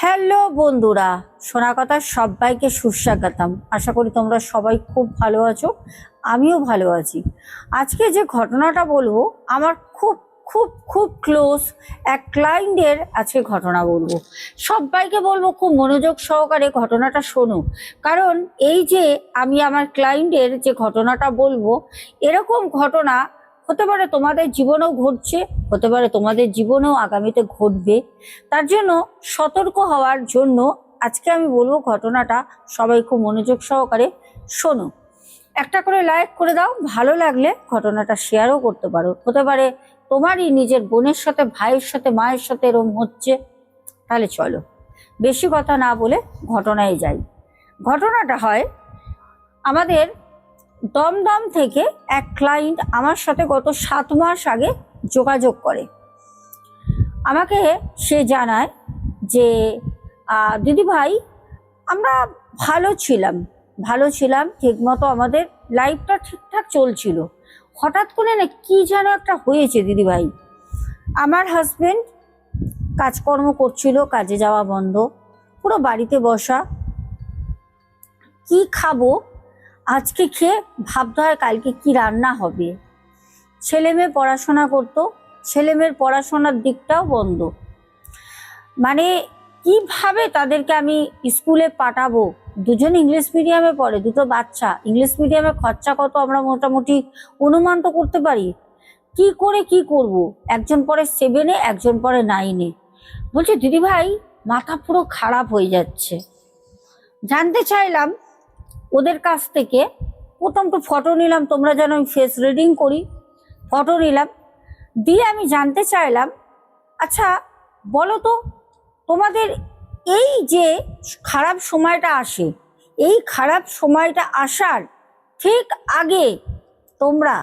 Hello বন্ধুরা, সোনা কথা সবাইকে সুস্বাগতম। আশা করি তোমরা সবাই খুব ভালো আছো, আমিও ভালো আছি। আজকে যে ঘটনাটা বলব, আমার খুব খুব খুব ক্লোজ এক ক্লায়েন্টের আজকে ঘটনা বলব। সবাইকে বলব খুব মনোযোগ সহকারে ঘটনাটা শোনো। কারণ এই যে আমি আমার ক্লায়েন্টের যে ঘটনাটা বলব, এরকম ঘটনা হতে পারে তোমাদের জীবনেও ঘটছে, হতে পারে তোমাদের জীবনেও আগামীতে ঘটবে। তার জন্য সতর্ক হওয়ার জন্য আজকে আমি বলব ঘটনাটা সবাই খুব মনোযোগ সহকারে শোনো। একটা করে লাইক করে দাও, ভালো লাগলে ঘটনাটা শেয়ারও করতে পারো। হতে পারে তোমারই নিজের বোনের সাথে, ভাইয়ের সাথে, মায়ের সাথে এরম হচ্ছে। তাহলে চলো, বেশি কথা না বলে ঘটনায় যাই। ঘটনাটা হয় আমাদের দমদম থেকে এক ক্লায়েন্ট আমার সাথে গত সাত মাস আগে যোগাযোগ করে। আমাকে সে জানায় যে দিদি ভাই আমরা ভালো ছিলাম ভালো ছিলাম, ঠিকমতো আমাদের লাইফটা ঠিকঠাক চলছিল। হঠাৎ করে না কি যেন একটা হয়েছে দিদি ভাই আমার হাজবেন্ড কাজকর্ম করছিল, কাজে যাওয়া বন্ধ, পুরো বাড়িতে বসা। কি খাব আজকে খেয়ে ভাবতে হয় কালকে কি রান্না হবে? ছেলে মেয়ে পড়াশোনা করতো, ছেলে মেয়ের পড়াশোনার দিকটাও বন্ধ। মানে কীভাবে তাদেরকে আমি স্কুলে পাঠাবো? দুজন ইংলিশ মিডিয়ামে পড়ে, দুটো বাচ্চা। ইংলিশ মিডিয়ামে খরচা কত আমরা মোটামুটি অনুমান তো করতে পারি। কি করে কি করব? একজন পরে সেভেনে একজন পরে নাইনে বলছে, দিদিভাই, মাথা পুরো খারাপ হয়ে যাচ্ছে। জানতে চাইলাম ওদের কাছ থেকে প্রথম তো ফটো নিলাম, তোমরা যেন আমি ফেস রিডিং করি। ফটো নিলাম। দিয়ে আমি জানতে চাইলাম আচ্ছা বলো তো, তোমাদের এই যে খারাপ সময়টা আসে, এই খারাপ সময়টা আসার ঠিক আগে তোমরা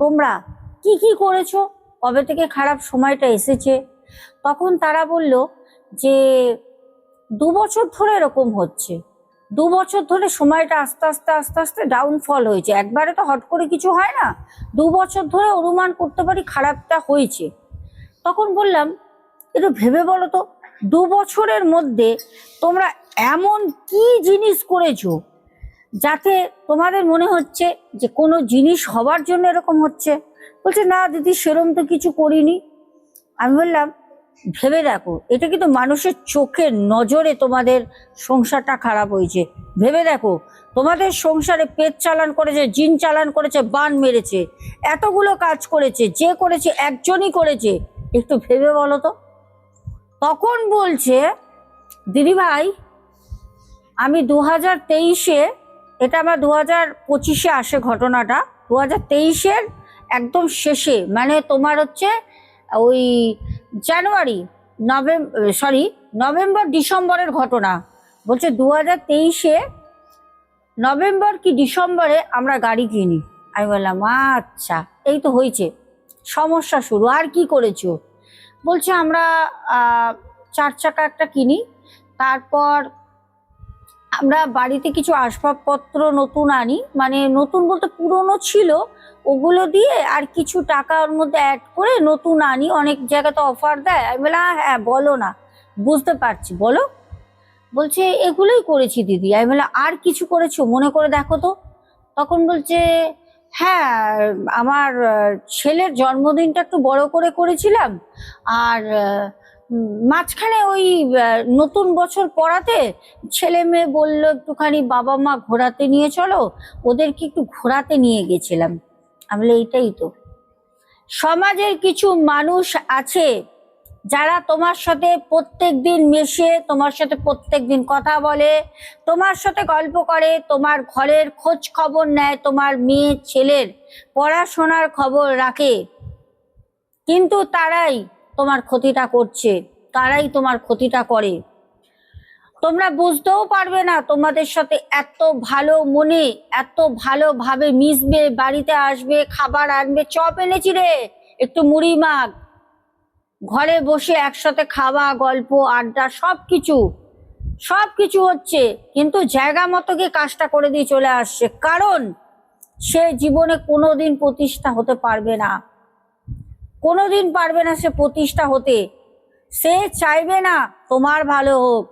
তোমরা কি কি করেছ? কবে থেকে খারাপ সময়টা এসেছে? তখন তারা বলল যে, দু বছর ধরে এরকম হচ্ছে। দু বছর ধরে সময়টা আস্তে আস্তে আস্তে আস্তে ডাউনফল হয়েছে। একবারে তো হট করে কিছু হয় না। দু বছর ধরে অনুমান করতে পারি খারাপটা হয়েছে। তখন বললাম, একটু ভেবে বলো তো, দু বছরের মধ্যে তোমরা এমন কি জিনিস করেছ যাতে তোমাদের মনে হচ্ছে যে কোনো জিনিস হবার জন্য এরকম হচ্ছে? বলছে, না দিদি, সেরম তো কিছু করিনি। আমি বললাম ভেবে দেখো, এটা কিন্তু মানুষের চোখের নজরে তোমাদের সংসারটা খারাপ হয়েছে। ভেবে দেখো, তোমাদের সংসারে পেট চালান করেছে, জিন চালান করেছে, বান মেরেছে, এতগুলো কাজ করেছে, যে করেছে, একজনই করেছে। একটু ভেবে বলো তো। তখন বলছে দিদি ভাই আমি দু হাজার তেইশে, এটা আমার দু হাজার পঁচিশে আসে ঘটনাটা দু হাজার তেইশের একদম শেষে মানে তোমার হচ্ছে ওই জানুয়ারি নভেম্বর সরি নভেম্বর, ডিসেম্বরের ঘটনা। বলছে দু হাজার তেইশে নভেম্বর কি ডিসেম্বরে আমরা গাড়ি কিনি। আমি বললাম আচ্ছা এই তো হয়েছে। সমস্যা শুরু, আর কি করেছ? বলছে আমরা চার চাকা একটা কিনি। তারপর আমরা বাড়িতে কিছু আসবাবপত্র নতুন আনি। মানে নতুন বলতে পুরনো ছিল ওগুলো দিয়ে আর কিছু টাকা ওর মধ্যে অ্যাড করে নতুন আনি, অনেক জায়গাতে অফার দেয়। আমি বললাম হ্যাঁ বলো না। বুঝতে পারছি, বলো। বলছে, এগুলোই করেছি দিদি। আমি বললাম, আর কিছু করেছ? মনে করে দেখো তো। তখন বলছে হ্যাঁ আমার ছেলের জন্মদিনটা একটু বড় করে করেছিলাম। আর মাঝখানে ওই নতুন বছর পড়াতে ছেলে মেয়ে বলল, একটুখানি বাবা মা ঘোরাতে নিয়ে চলো। ওদেরকে একটু ঘোরাতে নিয়ে গেছিলাম। আমি এইটাই তো। সমাজের কিছু মানুষ আছে যারা তোমার সাথে প্রত্যেক দিন মেশে, তোমার সাথে প্রত্যেক দিন কথা বলে, তোমার সাথে গল্প করে, তোমার ঘরের খোঁজ খবর নেয়, তোমার মেয়ে, ছেলের পড়াশোনার খবর রাখে। কিন্তু তারাই তোমার ক্ষতিটা করছে, তারাই তোমার ক্ষতিটা করে। তোমরা বুঝতেও পারবে না তোমাদের সাথে এত ভালো মনে, এত ভালোভাবে মিশবে, বাড়িতে আসবে, খাবার আনবে, চপ এনেছি রে, একটু মুড়ি মাখ। ঘরে বসে একসাথে খাওয়া, গল্প, আড্ডা সব কিছু সব কিছু হচ্ছে, কিন্তু জায়গা মতো গিয়ে কাজটা করে দিয়ে চলে আসছে। কারণ সে জীবনে কোনোদিন প্রতিষ্ঠা হতে পারবে না। কোনোদিন পারবে না সে প্রতিষ্ঠা হতে। সে চাইবে না তোমার ভালো হোক।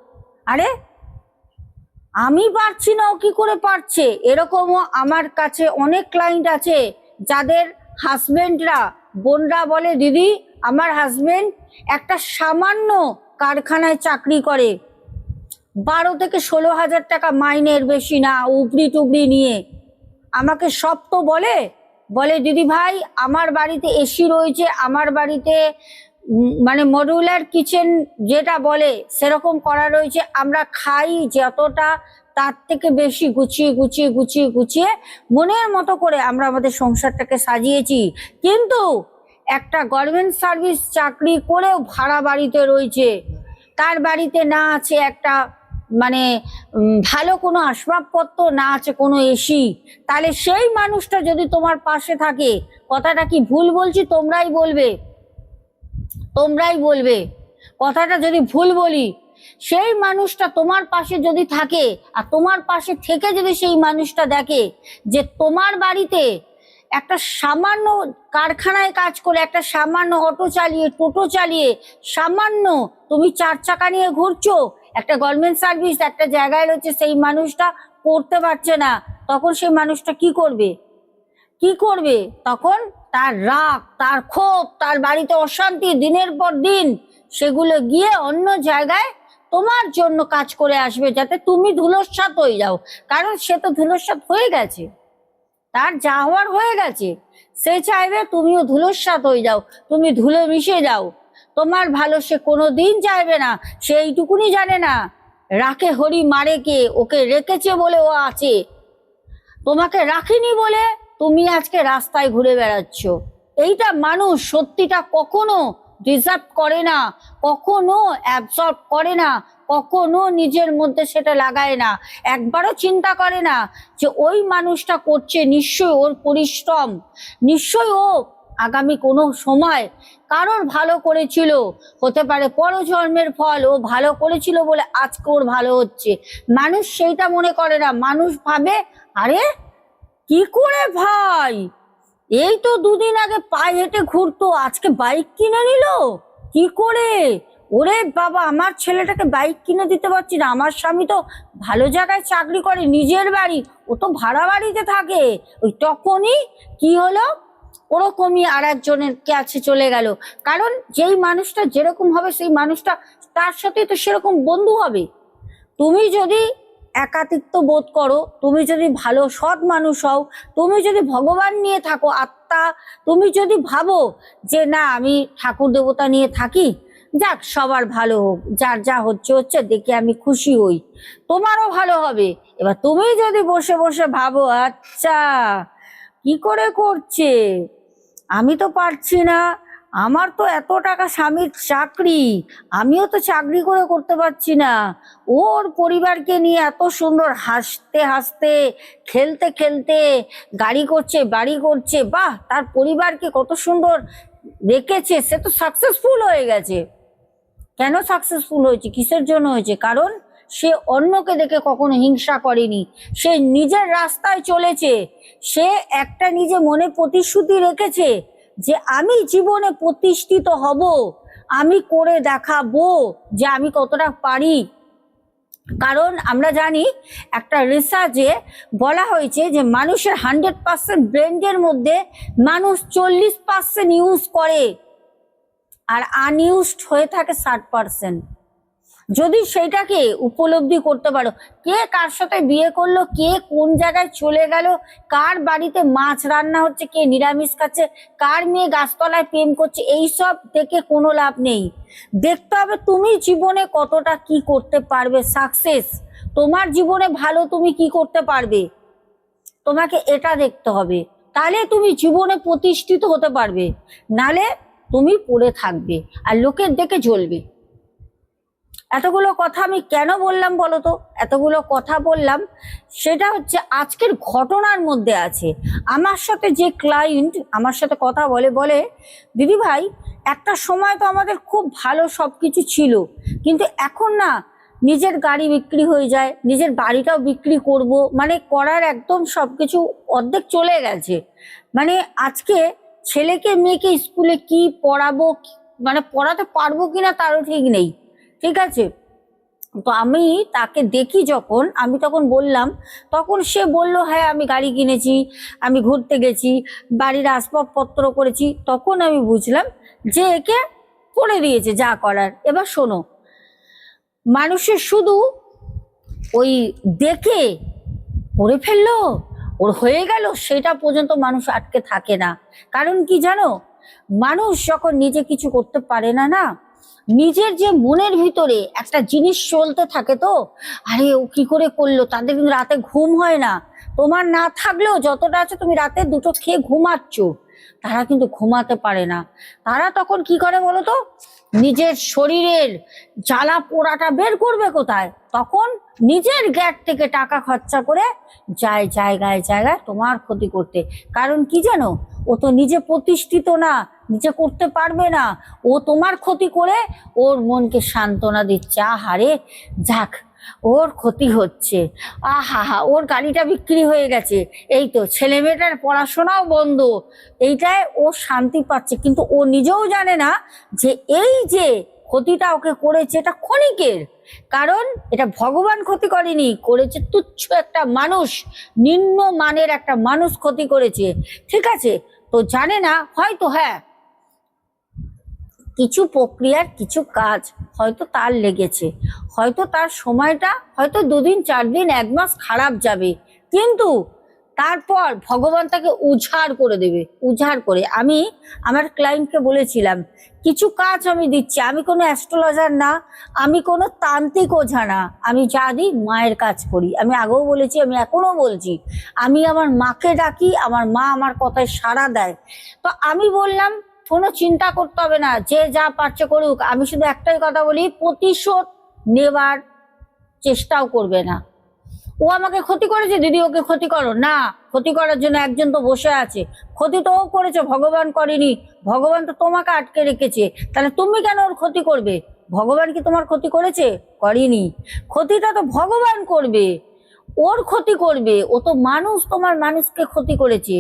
আরে, আমি পারছি না, ও কি করে পারছে? এরকমও আমার কাছে অনেক ক্লায়েন্ট আছে, যাদের হাজবেন্ডরা বোনরা বলে, দিদি, আমার হাজবেন্ড একটা সামান্য কারখানায় চাকরি করে। বারো থেকে ষোলো হাজার টাকা মাইনের বেশি না উপরি টুবরি নিয়ে। আমাকে সব তো বলে বলে, দিদি ভাই, আমার বাড়িতে এসি রয়েছে, আমার বাড়িতে মানে মডুলার কিচেন যেটা বলে, সেরকম করা রয়েছে। আমরা খাই যতটা তার থেকে বেশি গুছিয়ে গুছিয়ে গুছিয়ে গুছিয়ে মনের মতো করে আমরা আমাদের সংসারটাকে সাজিয়েছি। কিন্তু একটা গভর্নমেন্ট সার্ভিস চাকরি করেও ভাড়া বাড়িতে রয়েছে। তার বাড়িতে না আছে একটা মানে ভালো কোনো আসবাবপত্র, না আছে কোনো এসি তাহলে সেই মানুষটা যদি তোমার পাশে থাকে, কথাটা কি ভুল বলছি তোমরাই বলবে। তোমরাই বলবে। কথাটা যদি ভুল বলি, সেই মানুষটা তোমার পাশে যদি থাকে, আর তোমার পাশে থেকে যদি সেই মানুষটা দেখে যে তোমার বাড়িতে একটা সামান্য কারখানায় কাজ করে, একটা সামান্য অটো চালিয়ে, টোটো চালিয়ে, সামান্য তুমি চার চাকা নিয়ে ঘুরছো, একটা গভর্নমেন্ট সার্ভিস একটা জায়গায় রয়েছে, সেই মানুষটা করতে পারছে না, তখন সেই মানুষটা কি করবে? কি করবে? তখন তার রাগ, তার ক্ষোভ, তার বাড়িতে অশান্তি দিনের পর দিন, সেগুলো গিয়ে অন্য জায়গায় তোমার জন্য কাজ করে আসবে যাতে তুমি ধুলোস্বাত হয়ে যাও। কারণ সে তো ধুলোস্বাত হয়ে গেছে। তার যা হওয়ার হয়ে গেছে, সে চাইবে তুমিও ধুলোস্বাত হয়ে যাও, তুমি ধুলো মিশে যাও। তোমার ভালো সে কোনো দিন চাইবে না, সে এইটুকুনি জানে না। রাখে হরি মারে কে, ওকে রেখেছে বলে ও আছে। তোমাকে রাখিনি বলে তুমি আজকে রাস্তায় ঘুরে বেড়াচ্ছ। এইটা মানুষ সত্যিটা কখনো ডিজার্ভ করে না, কখনো অ্যাবসর্ব করে না, কখনো নিজের মধ্যে সেটা লাগায় না। একবারও চিন্তা করে না যে ওই মানুষটা করছে নিশ্চয়ই ওর পরিশ্রম, নিশ্চয়ই ও আগামী কোনো সময় কারোর ভালো করেছিল, হতে পারে পরজন্মের ফল, ও ভালো করেছিল বলে আজকে ওর ভালো হচ্ছে। মানুষ সেইটা মনে করে না, মানুষ ভাবে, আরে কি করে ভাই? এই তো দুদিন আগে পায়ে হেঁটে ঘুরতো, আজকে বাইক কিনে নিল? কি করে? ওরে বাবা, আমার ছেলেটাকে বাইক কিনে দিতে পারছি না, আমার স্বামী তো ভালো জায়গায় চাকরি করে, নিজের বাড়ি, ও তো ভাড়া বাড়িতে থাকে। ওই তখনই কি হলো? ওরকমই আর একজনের কাছে চলে গেল। কারণ যেই মানুষটা যেরকম হবে, সেই মানুষটা, তার সাথে তো সেরকম বন্ধু হবে। তুমি যদি একাতিত্ব বোধ করো। তুমি যদি ভালো, সৎ মানুষ হও, তুমি যদি ভগবান নিয়ে থাকো, আত্মা, তুমি যদি ভাবো যে না, আমি ঠাকুর দেবতা নিয়ে থাকি, যাক, সবার ভালো হোক, যার যা হচ্ছে হচ্ছে, দেখে আমি খুশি হই। তোমারও ভালো হবে। এবার তুমি যদি বসে বসে ভাবো আচ্ছা কি করে করছে? আমি তো পারছি না। আমার তো এত টাকা স্বামীর চাকরি, আমিও তো চাকরি করে করতে পারছি না। ওর পরিবারকে নিয়ে এত সুন্দর হাসতে হাসতে, খেলতে খেলতে গাড়ি করছে, বাড়ি করছে, বাহ! তার পরিবারকে কত সুন্দর রেখেছে, সে তো সাকসেসফুল হয়ে গেছে। কেন সাকসেসফুল হয়েছে? কিসের জন্য হয়েছে? কারণ সে অন্যকে দেখে কখনো হিংসা করেনি। সে নিজের রাস্তায় চলেছে। সে একটা নিজে মনে প্রতিশ্রুতি রেখেছে। যে আমি জীবনে প্রতিষ্ঠিত হব, আমি করে দেখাবো যে আমি কতটা পারি। কারণ আমরা জানি, একটা রিসার্চে বলা হয়েছে যে মানুষের হান্ড্রেড পার্সেন্ট ব্রেন্ডের মধ্যে মানুষ চল্লিশ পার্সেন্ট ইউজ করে, আর আনইউজড হয়ে থাকে ষাট পার্সেন্ট যদি সেইটাকে উপলব্ধি করতে পারো, কে কার সাথে বিয়ে করল, কে কোন জায়গায় চলে গেল, কার বাড়িতে মাছ রান্না হচ্ছে, কে নিরামিষ খাচ্ছে, কার মেয়ে গাছতলায় প্রেম করছে এইসব থেকে কোনো লাভ নেই। দেখতে হবে তুমি জীবনে কতটা কি করতে পারবে সাকসেস তোমার জীবনে ভালো তুমি কি করতে পারবে? তোমাকে এটা দেখতে হবে। তাহলে তুমি জীবনে প্রতিষ্ঠিত হতে পারবে। নালে তুমি পড়ে থাকবে আর লোকের দেখে জ্বলবে এতগুলো কথা আমি কেন বললাম বলো তো? এতগুলো কথা বললাম, সেটা হচ্ছে আজকের ঘটনার মধ্যে আছে। আমার সাথে যে ক্লায়েন্ট আমার সাথে কথা বলে বলে, দিদি ভাই, একটা সময় তো আমাদের খুব ভালো সব কিছু ছিল, কিন্তু এখন না নিজের গাড়ি বিক্রি হয়ে যায়, নিজের বাড়িটাও বিক্রি করব মানে করার একদম সব কিছু অর্ধেক চলে গেছে। মানে আজকে ছেলেকে, মেয়েকে স্কুলে কি পড়াবো মানে পড়াতে পারব কিনা তারও ঠিক নেই। ঠিক আছে? তো আমি তাকে দেখি যখন, আমি তখন বললাম, তখন সে বলল হ্যাঁ আমি গাড়ি কিনেছি, আমি ঘুরতে গেছি, বাড়ির আসবাবপত্র করেছি। তখন আমি বুঝলাম যে একে করে দিয়েছে যা করার। এবার শোনো, মানুষের শুধু ওই দেখে করে ফেলল, ওর হয়ে গেল, সেটা পর্যন্ত মানুষ আটকে থাকে না। কারণ কি জানো? মানুষ যখন নিজে কিছু করতে পারে না না নিজের যে মনের ভিতরে একটা জিনিস চলতে থাকে তো? আরে, ও কি করে করল? তাদের কিন্তু রাতে ঘুম হয় না। তোমার না থাকলেও যতটা আছে তুমি রাতে দুটো খেয়ে ঘুমাচ্ছ। তারা কিন্তু ঘুমাতে পারে না। তারা তখন কি করে বলো তো? নিজের শরীরের জ্বালা পোড়াটা বের করবে কোথায়? তখন নিজের গ্যাট থেকে টাকা খরচা করে যায় জায়গায় জায়গায় তোমার ক্ষতি করতে। কারণ কি জানো? ও তো নিজে প্রতিষ্ঠিত না। নিজে করতে পারবে না। ও তোমার ক্ষতি করে ওর মনকে সান্ত্বনা দিচ্ছে। আহারে, যাক, ওর ক্ষতি হচ্ছে। আহা হা ওর গাড়িটা বিক্রি হয়ে গেছে। এই তো, ছেলে মেয়েটার পড়াশোনাও বন্ধ। এইটায় ও শান্তি পাচ্ছে। কিন্তু ও নিজেও জানে না যে এই যে ক্ষতিটা ওকে করেছে এটা ক্ষণিকের। কারণ এটা ভগবান ক্ষতি করেনি, করেছে তুচ্ছ একটা মানুষ নিম্ন মানের একটা মানুষ ক্ষতি করেছে। ঠিক আছে? তো জানে না, হয়তো হ্যাঁ কিছু প্রক্রিয়ার কিছু কাজ হয়তো তার লেগেছে। হয়তো তার সময়টা হয়তো দুদিন চার দিন এক মাস খারাপ যাবে। কিন্তু তারপর ভগবান তাকে উঝাড় করে দেবে উঝাড় করে। আমি আমার ক্লায়েন্টকে বলেছিলাম, কিছু কাজ আমি দিচ্ছি, আমি কোনো অ্যাস্ট্রোলজার না, আমি কোনো তান্ত্রিক ওঝা না, আমি যা দিই মায়ের কাজ করি। আমি আগেও বলেছি, আমি এখনও বলছি, আমি আমার মাকে ডাকি, আমার মা আমার কথায় সাড়া দেয়। তো আমি বললাম কোনো চিন্তা করতে হবে না, যে যা পারছে করুক। আমি শুধু একটাই কথা বলি, প্রতিশোধ নেবার চেষ্টাও করবে না। ও আমাকে ক্ষতি করেছে দিদি ওকে ক্ষতি করো। না, ক্ষতি করার জন্য একজন তো বসে আছে। ক্ষতি তো ও করেছে, ভগবান করেনি। ভগবান তো তোমাকে আটকে রেখেছে। তাহলে তুমি কেন ওর ক্ষতি করবে? ভগবান কি তোমার ক্ষতি করেছে? করেনি। ক্ষতিটা তো ভগবান করবে। ওর ক্ষতি করবে। ও তো মানুষ, তোমার মানুষকে ক্ষতি করেছে।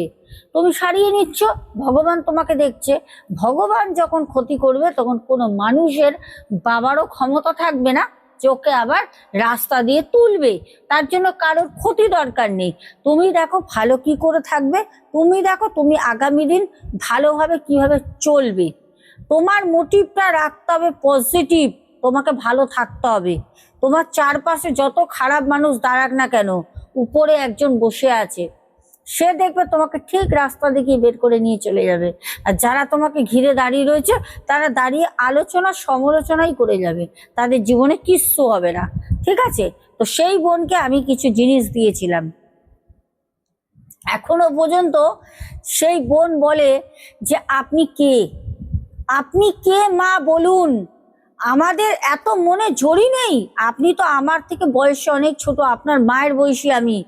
তুমি সারিয়ে নিচ্ছ, ভগবান তোমাকে দেখছে। ভগবান যখন ক্ষতি করবে, তখন কোনো মানুষের বাবারও ক্ষমতা থাকবে না, চোখে আবার রাস্তা দিয়ে তুলবে। তার জন্য কারোর ক্ষতি দরকার নেই। তুমি দেখো ভালো কি করে থাকবে, তুমি দেখো তুমি আগামী দিন ভালোভাবে কীভাবে চলবে। তোমার মোটিভটা রাখতে হবে পজিটিভ তোমাকে ভালো থাকতে হবে। তোমার চারপাশে যত খারাপ মানুষ দাঁড়াক না কেন, উপরে একজন বসে আছে। সে দেখবে তোমাকে ঠিক রাস্তা দেখিয়ে বের করে নিয়ে চলে যাবে। আর যারা তোমাকে ঘিরে দাঁড়িয়ে রয়েছে, তারা দাঁড়িয়ে আলোচনা, সমালোচনাই করে যাবে। তাদের জীবনে কিচ্ছু হবে না। ঠিক আছে? তো সেই বোনকে আমি কিছু জিনিস দিয়েছিলাম। এখনও পর্যন্ত সেই বোন বলে যে, আপনি কে? আপনি কে মা বলুন? আমাদের এত মনে জড়ি নেই। আপনি তো আমার থেকে বয়সে অনেক ছোট, আপনার মায়ের বয়সী আমি।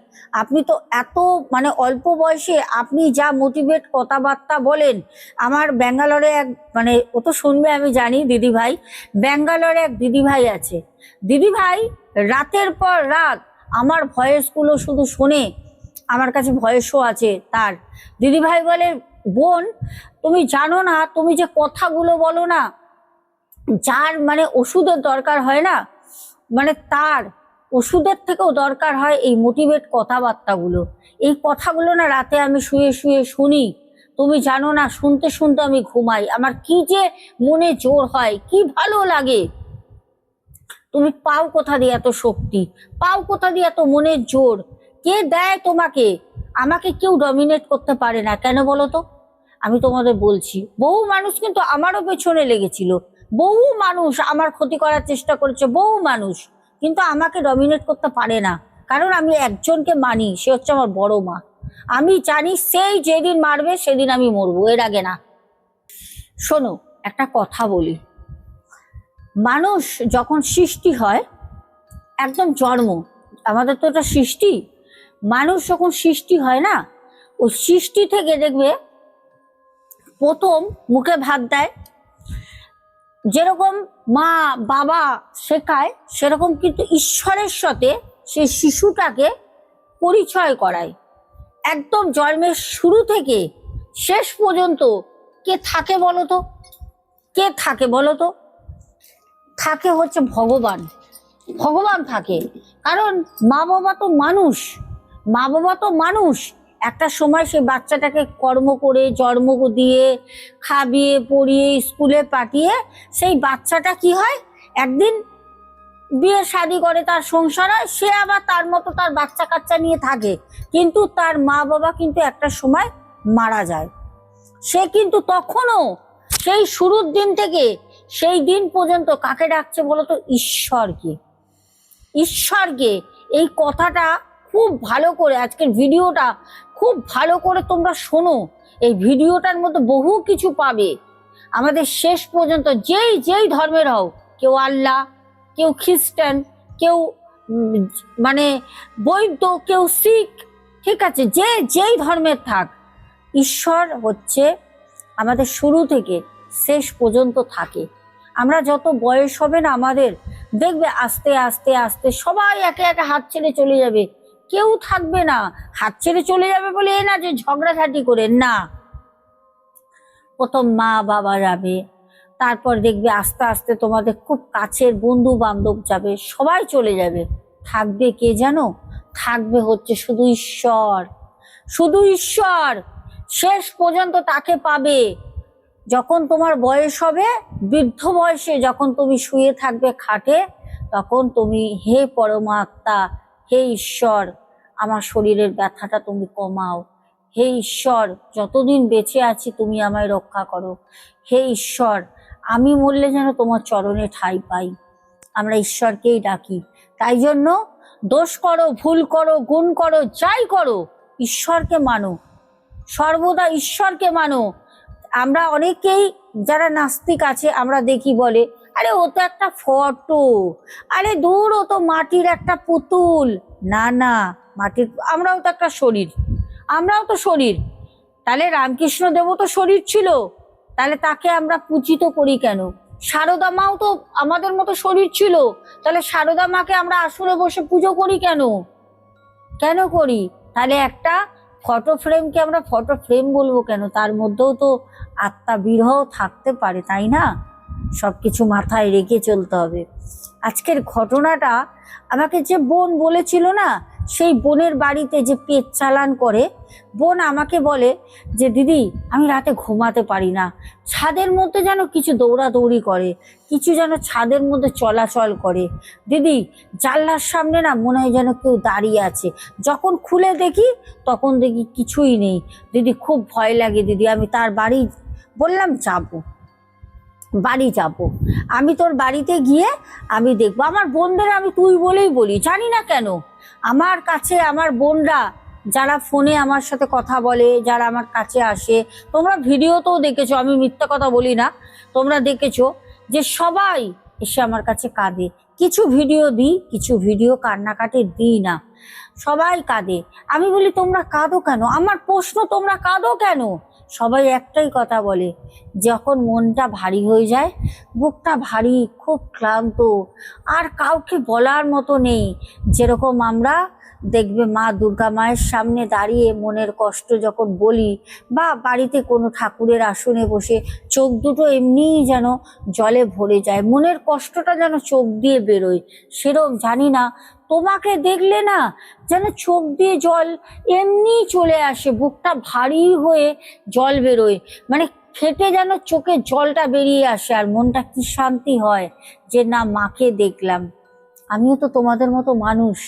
আপনি তো এত মানে অল্প বয়সে আপনি যা মোটিভেট কথাবার্তা বলেন, আমার ব্যাঙ্গালোরে এক মানে ও তো শুনবে আমি জানি দিদি ভাই ব্যাঙ্গালোরে এক দিদি ভাই আছে। দিদি ভাই রাতের পর রাত আমার ভয়েসগুলো শুধু শোনে, আমার কাছে ভয়েসও আছে তার। দিদি ভাই বলে, বোন, তুমি জানো না, তুমি যে কথাগুলো বলো না যার মানে ওষুধের দরকার হয় না মানে তার ওষুধের থেকেও দরকার হয় এই মোটিভেট কথাবার্তাগুলো। এই কথাগুলো না রাতে আমি শুয়ে শুয়ে শুনি। তুমি জানো না, শুনতে শুনতে আমি ঘুমাই। আমার কি যে মনে জোর হয়, কি ভালো লাগে। তুমি পাও কোথা দিয়ে এত শক্তি? পাও কোথা দিয়ে এত মনের জোর? কে দেয় তোমাকে? আমাকে কেউ ডমিনেট করতে পারে না। কেন বলো তো? আমি তোমাদের বলছি, বহু মানুষ কিন্তু আমারও পেছনে লেগেছিল। বহু মানুষ আমার ক্ষতি করার চেষ্টা করেছে, বহু মানুষ। কিন্তু আমাকে ডমিনেট করতে পারে না। কারণ আমি একজনকে মানি, সে হচ্ছে আমার বড় মা। আমি জানি সেই যেদিন মারবে, সেদিন আমি মরবো, এর আগে না। শোনো, একটা কথা বলি। মানুষ যখন সৃষ্টি হয়, একদম জন্ম, আমাদের তো এটা সৃষ্টি। মানুষ যখন সৃষ্টি হয় না, ও সৃষ্টি থেকে দেখবে, প্রথম মুখে ভাত দেয় যেরকম মা, বাবা শেখায়, সেরকম কিন্তু ঈশ্বরের সাথে সে শিশুটাকে পরিচয় করায়। একদম জন্মের শুরু থেকে শেষ পর্যন্ত কে থাকে বলো তো কে থাকে বলো তো থাকে হচ্ছে ভগবান। ভগবান থাকে। কারণ মা বাবা তো মানুষ। মা বাবা তো মানুষ। একটা সময় সেই বাচ্চাটাকে কর্ম করে, জন্ম দিয়ে, খাবিয়ে, পড়িয়ে, স্কুলে পাঠিয়ে সেই বাচ্চাটা কি হয়? একদিন বিয়ে শাদি করে তার সংসার হয়, সে আবার তার মতো তার বাচ্চা কাচ্চা নিয়ে থাকে। কিন্তু তার মা বাবা কিন্তু একটা সময় মারা যায়। সে কিন্তু তখনও সেই শুরুর দিন থেকে সেই দিন পর্যন্ত কাকে ডাকছে বলতো? ঈশ্বরকে। ঈশ্বরকে। এই কথাটা খুব ভালো করে আজকের ভিডিওটা খুব ভালো করে তোমরা শোনো। এই ভিডিওটার মধ্যে বহু কিছু পাবে। আমাদের শেষ পর্যন্ত যেই যেই ধর্মের হও, কেউ আল্লাহ, কেউ খ্রিস্টান, কেউ মানে বৈদ্য, কেউ শিখ, ঠিক আছে, যে যেই ধর্মের থাক, ঈশ্বর হচ্ছে আমাদের শুরু থেকে শেষ পর্যন্ত থাকে। আমরা যত বয়স হবে না আমাদের, দেখবে আস্তে আস্তে আস্তে সবাই একে একে হাত ছেড়ে চলে যাবে। কেউ থাকবে না। হাত ছেড়ে চলে যাবে বলে এ না যে ঝগড়াঝাটি করে, না। প্রথম মা বাবা যাবে, তারপর দেখবে আস্তে আস্তে তোমাদের খুব কাছের বন্ধু বান্ধব যাবে, সবাই চলে যাবে। থাকবে কে জানো থাকবে হচ্ছে শুধু ঈশ্বর। শুধু ঈশ্বর! শেষ পর্যন্ত তাকে পাবে। যখন তোমার বয়স হবে, বৃদ্ধ বয়সে যখন তুমি শুয়ে থাকবে খাটে, তখন তুমি হে পরমাত্মা হে ঈশ্বর, আমার শরীরের ব্যথাটা তুমি কমাও। হে ঈশ্বর, যতদিন বেঁচে আছি তুমি আমায় রক্ষা করো। হে ঈশ্বর, আমি মরলে যেন তোমার চরণে ঠাঁই পাই। আমরা ঈশ্বরকেই ডাকি। তাই জন্য দোষ করো, ভুল করো, গুণ করো, যাই করো, ঈশ্বরকে মানো। সর্বদা ঈশ্বরকে মানো। আমরা অনেকেই যারা নাস্তিক আছে, আমরা দেখি বলে আরে, ও তো একটা ফটো। আরে, দূর, ও তো মাটির একটা পুতুল। না না, মাটির, আমরাও তো একটা শরীর। আমরাও তো শরীর। তাহলে রামকৃষ্ণ দেবও তো শরীর ছিল। তাহলে তাকে আমরা পূজিত করি কেন? সারদা মাও তো আমাদের মতো শরীর ছিল। তাহলে সারদা মাকে আমরা আসলে বসে পুজো করি কেন? কেন করি? তাহলে একটা ফটো ফ্রেমকে আমরা ফটো ফ্রেম বলব কেন? তার মধ্যেও তো আত্মা বিরহ থাকতে পারে, তাই না? সবকিছু মাথায় রেখে চলতে হবে। আজকের ঘটনাটা আমাকে যে বোন বলেছিল না, সেই বোনের বাড়িতে যে পেট চালান করে, বোন আমাকে বলে যে, দিদি, আমি রাতে ঘুমাতে পারি না। ছাদের মধ্যে যেন কিছু দৌড়াদৌড়ি করে, কিছু যেন ছাদের মধ্যে চলাচল করে। দিদি, জানলার সামনে না মনে হয় যেন কেউ দাঁড়িয়ে আছে। যখন খুলে দেখি, তখন দেখি কিছুই নেই। দিদি, খুব ভয় লাগে দিদি, আমি তার বাড়ি বললাম, যাব। বাড়ি যাব। আমি তোর বাড়িতে গিয়ে আমি দেখব। আমার বোনদের আমি তুই বলেই বলি, জানি না কেন। আমার কাছে আমার বোনরা যারা ফোনে আমার সাথে কথা বলে, যারা আমার কাছে আসে, তোমরা ভিডিওতেও দেখেছ, আমি মিথ্যা কথা বলি না, তোমরা দেখেছ যে সবাই এসে আমার কাছে কাঁদে। কিছু ভিডিও দিই, কিছু ভিডিও কান্নাকাটি দিই না। সবাই কাঁদে। আমি বলি, তোমরা কাঁদো কেন? আমার প্রশ্ন, তোমরা কাঁদো কেন? সবাই একটাই কথা বলে, যখন মনটা ভারী হয়ে যায়, বুকটা ভারী, খুব ক্লান্ত। আর কাউকে বলার মতো নেই, যেরকম আমরা দেখবে মা দুর্গা মায়ের সামনে দাঁড়িয়ে মনের কষ্ট যখন বলি, বা বাড়িতে কোনো ঠাকুরের আসনে বসে চোখ দুটো এমনিই যেন জলে ভরে যায়, মনের কষ্টটা যেন চোখ দিয়ে বেরোয় সেরকম জানি না তোমাকে দেখলে না যেন চোখ দিয়ে জল এমনি চলে আসে, বুকটা ভারী হয়ে জল বেরোয়। মানে খেটে যেন চোখে জলটা বেরিয়ে আসে আর মনটা কি শান্তি হয় যে না, মাকে দেখলাম। আমিও তো তোমাদের মতো মানুষ।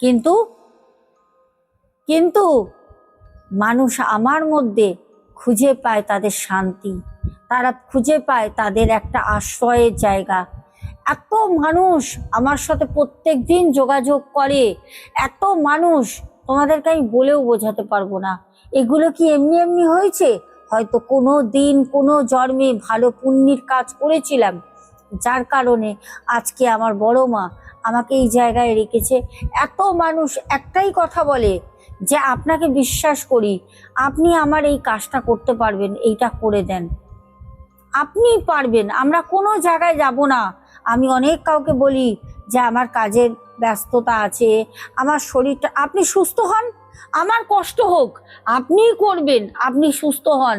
কিন্তু কিন্তু মানুষ আমার মধ্যে খুঁজে পায় তাদের শান্তি। তারা খুঁজে পায় তাদের একটা আশ্রয়ের জায়গা। এত মানুষ আমার সাথে প্রত্যেক দিন যোগাযোগ করে, এত মানুষ, তোমাদেরকে আমি বলেও বোঝাতে পারব না। এগুলো কি এমনি এমনি হয়েছে? হয়তো কোনো দিন কোনো জন্মে ভালো পুণ্যির কাজ করেছিলাম। যার কারণে আজকে আমার বড় মা আমাকে এই জায়গায় রেখেছে। এত মানুষ একটাই কথা বলে যে, আপনাকে বিশ্বাস করি, আপনি আমার এই কাজটা করতে পারবেন, এইটা করে দেন। আপনি পারবেন, আমরা কোনো জায়গায় যাব না। আমি অনেক কাউকে বলি যে আমার কাজের ব্যস্ততা আছে, আমার শরীরটা, আপনি সুস্থ হন? আমার কষ্ট হোক আপনিই করবেন, আপনি সুস্থ হন।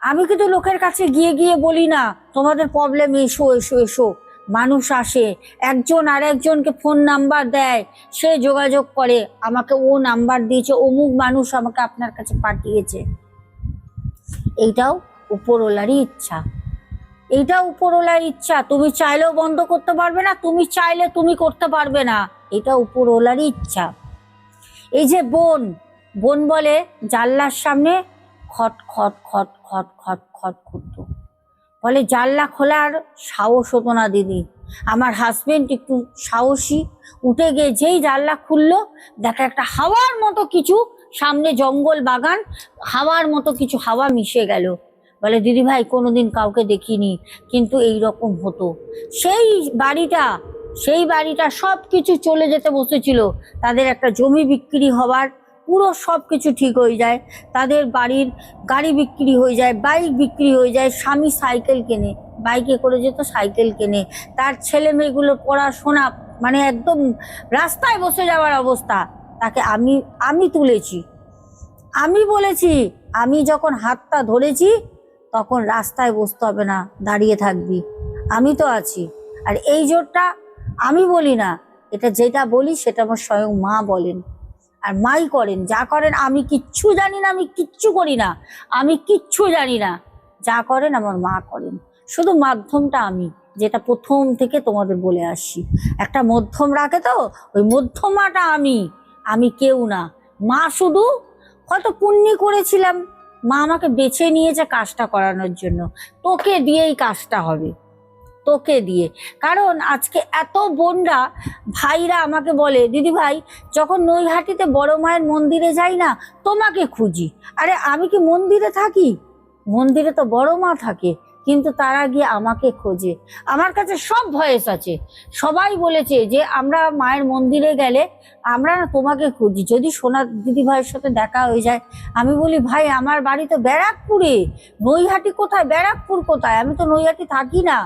আমি কিন্তু লোকের কাছে গিয়ে গিয়ে বলি না, তোমাদের প্রবলেম এসো এসো এসো। মানুষ আসে, একজন আর একজনকে ফোন নাম্বার দেয়, সে যোগাযোগ করে, আমাকে ও নাম্বার দিয়েছে, অমুক মানুষ আমাকে আপনার কাছে পাঠিয়েছে। এইটাও উপরওয়ালারই ইচ্ছা। এইটা উপরওয়ালার ইচ্ছা। তুমি চাইলেও বন্ধ করতে পারবে না, তুমি চাইলে তুমি করতে পারবে না। এটা উপরওয়ালারই ইচ্ছা। এই যে বোন বোন বলে জানলার সামনে খট খট খট খট খট খট করতো। বলে, জানলা খোলার সাহস হতো না, দিদি। আমার হাজবেন্ড একটু সাহসী। উঠে গিয়ে যেই জানলা খুললো, দেখা একটা হাওয়ার মতো কিছু সামনে জঙ্গল বাগান, হাওয়ার মতো কিছু হাওয়া মিশে গেল। বলে, দিদি ভাই, কোনোদিন কাউকে দেখিনি, কিন্তু এই রকম হতো। সেই বাড়িটা সেই বাড়িটা সব কিছু চলে যেতে বসেছিল। তাদের একটা জমি বিক্রি হওয়ার পুরো সব কিছু ঠিক হয়ে যায়। তাদের বাড়ির গাড়ি বিক্রি হয়ে যায়, বাইক বিক্রি হয়ে যায়, স্বামী সাইকেল কেনে, বাইকে করে যেত, সাইকেল কেনে। তার ছেলে মেয়েগুলো পড়াশোনা মানে একদম রাস্তায় বসে যাওয়ার অবস্থা। তাকে আমি আমি তুলেছি। আমি বলেছি, আমি যখন হাতটা ধরেছি তখন রাস্তায় বসতে হবে না, দাঁড়িয়ে থাকবি। আমি তো আছি। আর এই জোরটা আমি বলি না, এটা যেটা বলি সেটা আমার স্বয়ং মা বলেন। আর মাই করেন, যা করেন আমি কিচ্ছু জানি না, আমি কিচ্ছু করি না, আমি কিচ্ছু জানি না। যা করেন আমার মা করেন। শুধু মাধ্যমটা আমি, যেটা প্রথম থেকে তোমাদের বলে আসছি। একটা মধ্যম রাখে তো, ওই মধ্যমাটা আমি আমি কেউ না। মা শুধু কত পুণ্যি করেছিলাম। মা আমাকে বেছে নিয়েছে কাজটা করানোর জন্য। তোকে দিয়েই কাজটা হবে। তোকে দিয়ে। কারণ আজকে এত বোনরা, ভাইরা আমাকে বলে, দিদি ভাই, যখন নৈহাটিতে বড় মায়ের মন্দিরে যাই না, তোমাকে খুঁজি। আরে আমি কি মন্দিরে থাকি? মন্দিরে তো বড় মা থাকে। কিন্তু তারা গিয়ে আমাকে খোঁজে। আমার কাছে সব ভয়েস আছে। সবাই বলেছে যে, আমরা মায়ের মন্দিরে গেলে আমরা না তোমাকে খুঁজি। যদি সোনা দিদি ভাইয়ের সাথে দেখা হয়ে যায়, আমি বলি, ভাই, আমার বাড়ি তো ব্যারাকপুরে। নৈহাটি কোথায়? ব্যারাকপুর কোথায়? আমি তো নৈহাটি থাকি না।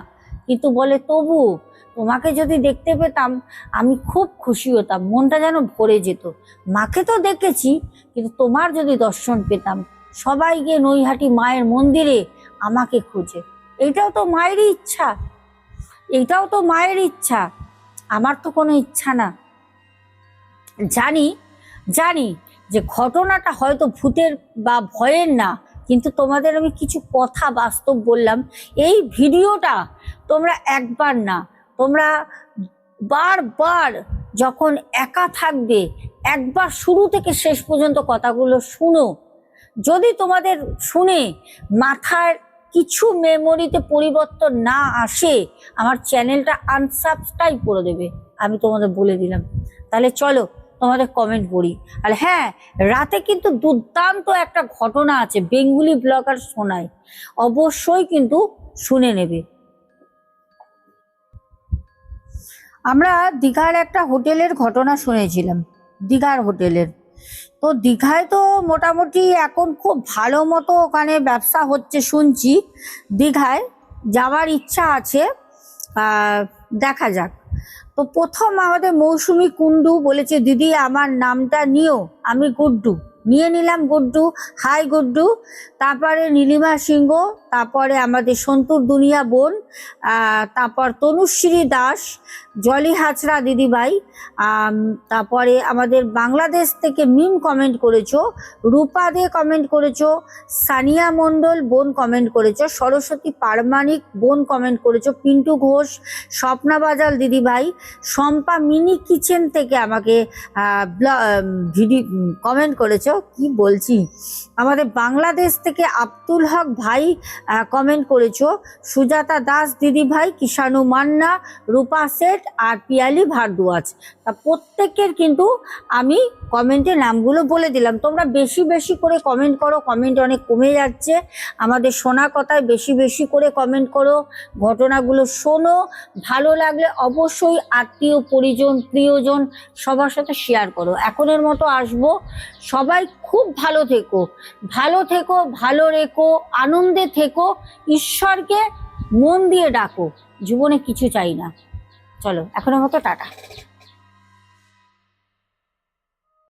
কিন্তু বলে, তবু তোমাকে যদি দেখতে পেতাম, আমি খুব খুশি হতাম। মনটা যেন ভরে যেত। মাকে তো দেখেছি, কিন্তু তোমার যদি দর্শন পেতাম, সবাই গিয়ে নৈহাটি মায়ের মন্দিরে আমাকে খুঁজে। এইটাও তো মায়েরই ইচ্ছা। এইটাও তো মায়ের ইচ্ছা। আমার তো কোনো ইচ্ছা না। জানি জানি যে ঘটনাটা হয়তো ভূতের বা ভয়ের না, কিন্তু তোমাদের আমি কিছু কথা বাস্তব বললাম। এই ভিডিওটা তোমরা একবার না, তোমরা বারবার যখন একা থাকবে, একবার শুরু থেকে শেষ পর্যন্ত কথাগুলো শুনো। যদি তোমাদের শুনে মাথার কিছু মেমোরিতে পরিবর্তন না আসে, আমার চ্যানেলটা আনসাবস্ক্রাইব করে দেবে, আমি তোমাদের বলে দিলাম। তাহলে চলো, তোমাদের কমেন্ট পড়ি। আর হ্যাঁ রাতে কিন্তু দুর্দান্ত একটা ঘটনা আছে, বেঙ্গুলি ব্লগার শোনায় অবশ্যই কিন্তু শুনে নেবে। আমরা দীঘার একটা হোটেলের ঘটনা শুনেছিলাম, দীঘার হোটেলের। তো দীঘায় তো মোটামুটি এখন খুব ভালো মতো ওখানে ব্যবসা হচ্ছে শুনছি। দীঘায় যাওয়ার ইচ্ছা আছে দেখা যাক। তো প্রথম আমাদের মৌসুমি কুন্ডু বলেছে, দিদি, আমার নামটা নিও, আমি গুড্ডু নিয়ে নিলাম গুড্ডু, হাই গুড্ডু। তারপরে নীলিমা সিংহ, তারপরে আমাদের সন্তুর দুনিয়া বোন তারপর তনুশ্রী দাস, জলি হাজরা দিদিভাই তারপরে আমাদের বাংলাদেশ থেকে মিম কমেন্ট করেছ, রূপা দে কমেন্ট করেছ, সানিয়া মণ্ডল বোন কমেন্ট করেছ, সরস্বতী পারমাণিক বোন কমেন্ট করেছ, পিন্টু ঘোষ, স্বপ্না বাজাল দিদিভাই, শম্পা মিনি কিচেন থেকে আমাকে ভিডিও কমেন্ট করেছ। কি বলছি? আমাদের বাংলাদেশ থেকে আব্দুল হক ভাই কমেন্ট করেছ। সুজাতা দাস দিদিভাই কিষাণু মান্না, রূপা শেঠ আর পিয়ালি ভারদ্বাজ। তা প্রত্যেকের কিন্তু আমি কমেন্টে নামগুলো বলে দিলাম। তোমরা বেশি বেশি করে কমেন্ট করো কমেন্ট অনেক কমে যাচ্ছে। আমাদের শোনা কথায় বেশি বেশি করে কমেন্ট করো, ঘটনাগুলো শোনো। ভালো লাগলে অবশ্যই আত্মীয়, পরিজন, প্রিয়জন সবার সাথে শেয়ার করো। এখনের মতো আসব। সবাই খুব ভালো থেকো। ভালো থেকো, ভালো রেখো, আনন্দে থেকো, ঈশ্বরকে মন দিয়ে ডাকো। জীবনে কিছু চাই না। চলো এখনও মতো টাটা।